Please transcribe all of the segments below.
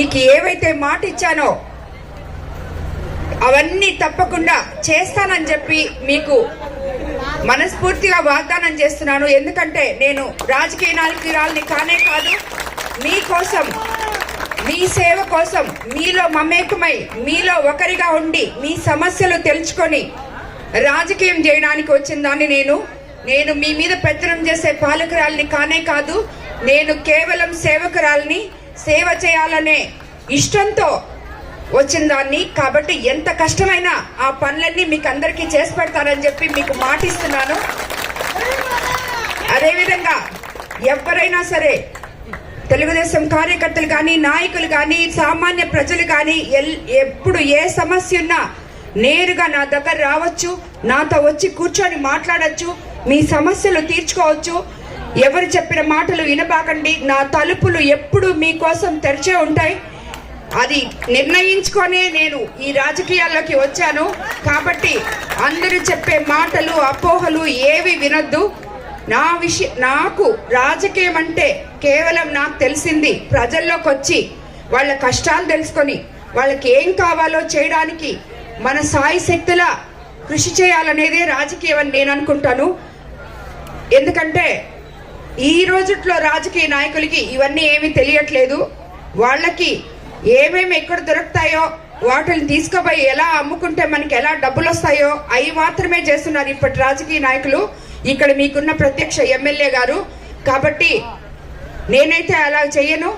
మీకు ఏవైతే మాట ఇచ్చానో అవన్నీ తప్పకుండా చేస్తానని చెప్పి మీకు మనస్ఫూర్తిగా వాగ్దానం చేస్తున్నాను. ఎందుకంటే నేను రాజకీయ నాయకురాల్ని కానే కాదు మీకోసం మీ సేవ కోసం మీలో మమేకమై మీలో ఒకరిగా ఉండి మీ సమస్యలు తెలుసుకొని రాజకీయం చేయడానికి వచ్చిన దాన్ని నేను నేను మీ మీద పెత్తనం చేసే పాలకురాల్ని కానే కాదు నేను కేవలం సేవకురాల్ని సేవ చేయాలనే ఇష్టంతో వచ్చిన దాన్ని. కాబట్టి ఎంత కష్టమైనా ఆ పనులన్నీ మీకు అందరికీ చేసి పెడతానని చెప్పి మీకు మాటిస్తున్నాను. అదేవిధంగా ఎవరైనా సరే తెలుగుదేశం కార్యకర్తలు కానీ నాయకులు కానీ సామాన్య ప్రజలు కానీ ఎల్ ఎప్పుడు ఏ సమస్య ఉన్నా నేరుగా నా దగ్గర రావచ్చు. నాతో వచ్చి కూర్చొని మాట్లాడచ్చు. మీ సమస్యలు తీర్చుకోవచ్చు. ఎవరు చెప్పిన మాటలు వినబాకండి. నా తలుపులు ఎప్పుడు మీకోసం తెరిచే ఉంటాయి. అది నిర్ణయించుకొనే నేను ఈ రాజకీయాల్లోకి వచ్చాను. కాబట్టి అందరూ చెప్పే మాటలు అపోహలు ఏవి వినొద్దు. నా విషయ నాకు రాజకీయం అంటే కేవలం నాకు తెలిసింది. ప్రజల్లోకి వచ్చి వాళ్ళ కష్టాలు తెలుసుకొని వాళ్ళకి ఏం కావాలో చేయడానికి మన సాయి శక్తుల కృషి చేయాలనేదే రాజకీయం అని నేను అనుకుంటాను. ఎందుకంటే ఈ రోజుట్లో రాజకీయ నాయకులకి ఇవన్నీ ఏమీ తెలియట్లేదు. వాళ్ళకి ఏమేమి ఎక్కడ దొరుకుతాయో వాటిని తీసుకుపోయి ఎలా అమ్ముకుంటే మనకి ఎలా డబ్బులు వస్తాయో అవి మాత్రమే చేస్తున్నారు ఇప్పటి రాజకీయ నాయకులు. ఇక్కడ మీకున్న ప్రత్యక్ష ఎమ్మెల్యే గారు. కాబట్టి నేనైతే అలా చెయ్యను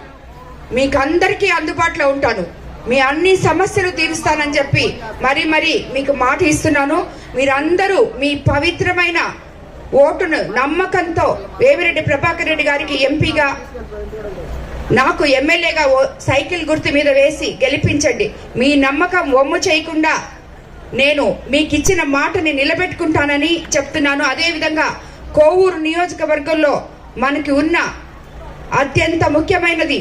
మీకు అందరికీ అందుబాటులో ఉంటాను. మీ అన్ని సమస్యలు తీరుస్తానని చెప్పి మరి మరి మీకు మాట ఇస్తున్నాను. మీరందరూ మీ పవిత్రమైన ఓటును నమ్మకంతో వేమిరెడ్డి ప్రభాకర్ రెడ్డి గారికి ఎంపీగా నాకు ఎమ్మెల్యేగా ఓ సైకిల్ గుర్తు మీద వేసి గెలిపించండి. మీ నమ్మకం ఒమ్ము చేయకుండా నేను మీకు ఇచ్చిన మాటని నిలబెట్టుకుంటానని చెప్తున్నాను. అదేవిధంగా కోవూరు నియోజకవర్గంలో మనకి ఉన్న అత్యంత ముఖ్యమైనది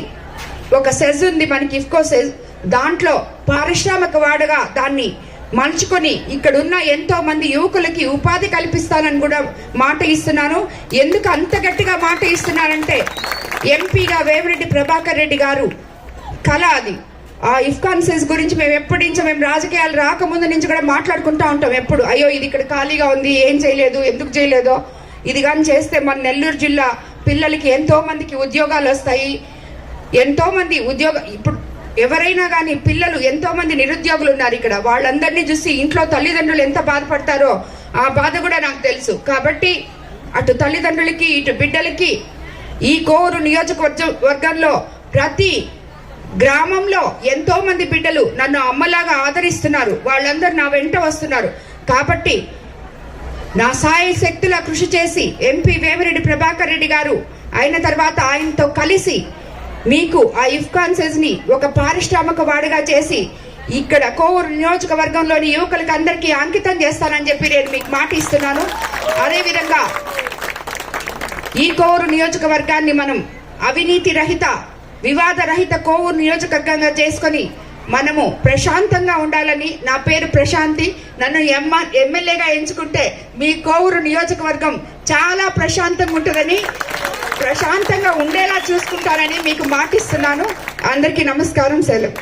ఒక సెజ్ ఉంది. మనకి ఇఫ్కో సెజ్ దాంట్లో పారిశ్రామిక వాడగా దాన్ని మలుచుకొని ఇక్కడ ఉన్న ఎంతో మంది యువకులకి ఉపాధి కల్పిస్తానని కూడా మాట ఇస్తున్నాను. ఎందుకు అంత గట్టిగా మాట ఇస్తున్నానంటే ఎంపీగా వేమిరెడ్డి ప్రభాకర్ రెడ్డి గారు కళ అది. ఆ ఇఫ్కాన్ గురించి మేము ఎప్పటి నుంచో మేము రాజకీయాలు రాకముందు నుంచి కూడా మాట్లాడుకుంటా ఉంటాం ఎప్పుడు. అయ్యో ఇది ఇక్కడ ఖాళీగా ఉంది ఏం చేయలేదు ఎందుకు చేయలేదో. ఇది కానీ చేస్తే మన నెల్లూరు జిల్లా పిల్లలకి ఎంతో మందికి ఉద్యోగాలు వస్తాయి. ఎంతో మంది ఉద్యోగ ఇప్పుడు ఎవరైనా కానీ పిల్లలు ఎంతో మంది నిరుద్యోగులు ఉన్నారు ఇక్కడ. వాళ్ళందరినీ చూసి ఇంట్లో తల్లిదండ్రులు ఎంత బాధపడతారో ఆ బాధ కూడా నాకు తెలుసు. కాబట్టి అటు తల్లిదండ్రులకి ఇటు బిడ్డలకి ఈ కోరు నియోజకవర్గ వర్గంలో ప్రతి గ్రామంలో ఎంతో మంది బిడ్డలు నన్ను అమ్మలాగా ఆదరిస్తున్నారు. వాళ్ళందరూ నా వెంట వస్తున్నారు. కాబట్టి నా సాయ శక్తుల కృషి చేసి ఎంపీ వేమిరెడ్డి ప్రభాకర్ రెడ్డి గారు అయిన తర్వాత ఆయనతో కలిసి మీకు ఆ ఇఫ్కాన్సెస్ని ఒక పారిశ్రామిక వాడిగా చేసి ఇక్కడ కోవూరు నియోజకవర్గంలోని యువకులకి అందరికీ అంకితం చేస్తానని చెప్పి నేను మీకు మాట ఇస్తున్నాను. అదేవిధంగా ఈ కోవూరు నియోజకవర్గాన్ని మనం అవినీతి రహిత వివాద రహిత కోవూరు నియోజకవర్గంగా చేసుకొని మనము ప్రశాంతంగా ఉండాలని నా పేరు ప్రశాంతి. నన్ను ఎమ్మ ఎమ్మెల్యేగా ఎంచుకుంటే మీ కోవూరు నియోజకవర్గం చాలా ప్రశాంతంగా ఉంటుందని ప్రశాంతంగా ఉండేలా చూసుకుంటానని మీకు మాటిస్తున్నాను. అందరికీ నమస్కారం సెలవు.